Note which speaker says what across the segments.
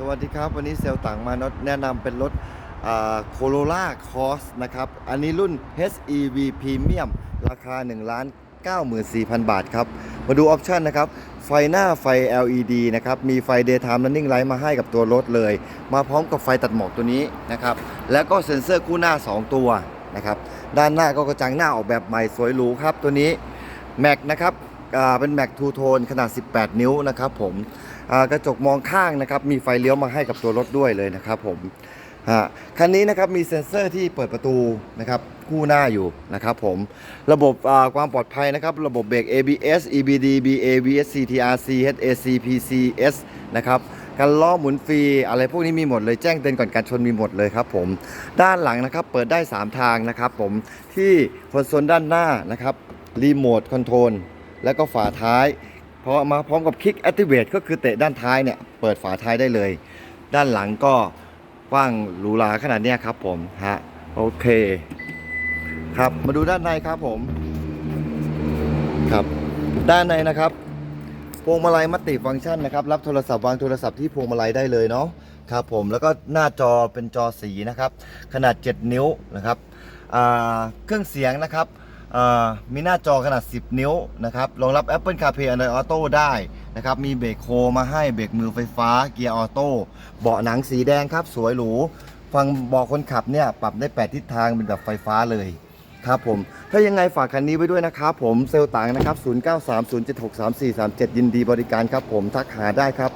Speaker 1: สวัสดีครับ วันนี้เซลล์ต่างมานแนะนำเป็นรถโคโรล่าคอสนะครับ อันนี้รุ่น HEV Premium ราคา1ล้าน94,000 บาทครับ มาดูออปชันนะครับ ไฟหน้าไฟ LED นะครับ มีไฟ Daytime Running Light มาให้กับตัวรถเลย มาพร้อมกับไฟตัดหมอกตัวนี้นะครับ แล้วก็เซ็นเซอร์คู่หน้า 2 ตัวนะครับ ด้านหน้าก็กระจังหน้าออกแบบใหม่สวยหรูครับตัวนี้แม็กนะครับ เป็นแม็กทูโทนขนาด 18 นิ้วนะครับผมกระจกมองข้างนะครับมีไฟเลี้ยวมาให้กับตัวรถด้วยเลยนะครับผมคันนี้นะครับมีเซ็นเซอร์ที่เปิดประตูนะครับคู่หน้าอยู่นะครับผมระบบความปลอดภัยนะครับระบบเบรก ABS EBD BA VSC TRC HAC PCS นะครับการล้อหมุนฟรีอะไรพวกนี้มีหมดเลยแจ้งเตือนก่อนการชนมีหมดเลยครับผมด้านหลังนะครับเปิดได้ 3 ทางนะครับผมที่คอนโซลด้านหน้านะครับรีโมทคอนโทรล แล้วก็ฝาท้ายพอมาพร้อมกับคลิก Activate ก็คือเตะด้านท้ายเนี่ยเปิดฝาท้ายได้เลย ด้านหลังก็กว้างหรูหราขนาดนี้ครับผมฮะโอเคครับมาดูด้านในครับผมครับ ด้านในนะครับ พวงมาลัยมัลติฟังก์ชันนะครับ รับโทรศัพท์วางโทรศัพท์ที่พวงมาลัยได้เลยเนาะครับผมแล้วก็หน้าจอเป็นจอสีนะครับ ขนาด 7 นิ้วนะครับเครื่องเสียงนะครับ มีหน้าจอขนาด 10 นิ้วนะครับรองรับ Apple CarPlay Android Auto ได้นะครับมีเบรกโคมาให้เบรกมือไฟฟ้าเกียร์ออโต้เบาะหนังสีแดงครับ สวยหรูฟังเบาะคนขับเนี่ยปรับได้ 8 ทิศทางเป็นแบบไฟฟ้าเลยครับผม ถ้ายังไงฝากคันนี้ไว้ด้วยนะครับผมเซลล์ต่างนะครับ 0930763437 ยินดีบริการครับผมทักหาได้ครับ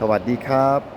Speaker 1: สวัสดีครับ